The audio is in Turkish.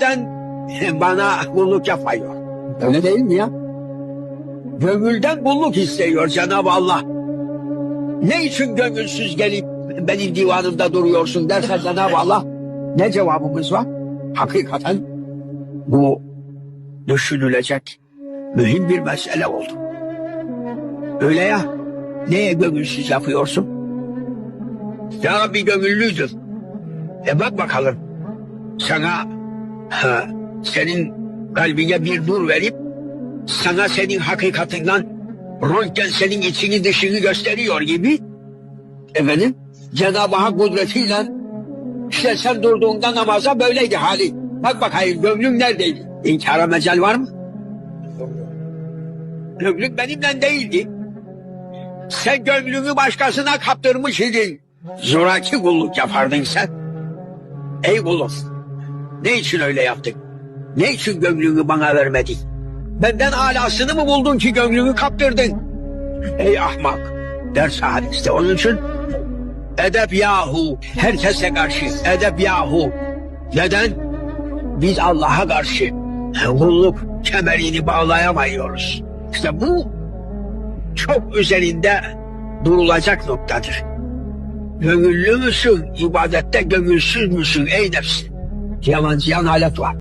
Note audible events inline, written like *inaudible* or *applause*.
*laughs* bana kulluk yapıyor. Öyle değil mi ya? Gönülden kulluk istiyor Cenab-ı Allah. Ne için gönülsüz gelip benim divanımda duruyorsun derse *laughs* Cenab-ı Allah ne cevabımız var? Hakikaten bu düşünülecek mühim bir mesele oldu. Öyle ya, neye gönülsüz yapıyorsun? Ya bir gönüllüydün. E bak bakalım, sana ha, senin kalbine bir nur verip sana senin hakikatinden röntgen senin içini dışını gösteriyor gibi efendim Cenab-ı Hak kudretiyle işte sen durduğunda namaza böyleydi hali. Bak bakayım gönlün neredeydi? İnkara mecal var mı? Gönlün benimle değildi. Sen gönlünü başkasına kaptırmış idin. Zoraki kulluk yapardın sen. Ey kulum. Ne için öyle yaptın? Ne için gönlünü bana vermedin? Benden alasını mı buldun ki gönlünü kaptırdın? Ey ahmak. Ders hadiste onun için edep yahu herkese karşı edep yahu. Neden? Biz Allah'a karşı kulluk kemerini bağlayamıyoruz. İşte bu çok üzerinde durulacak noktadır. Gönüllü müsün? ibadette gönülsüz müsün ey nefs? Finlandia, na Aljatua.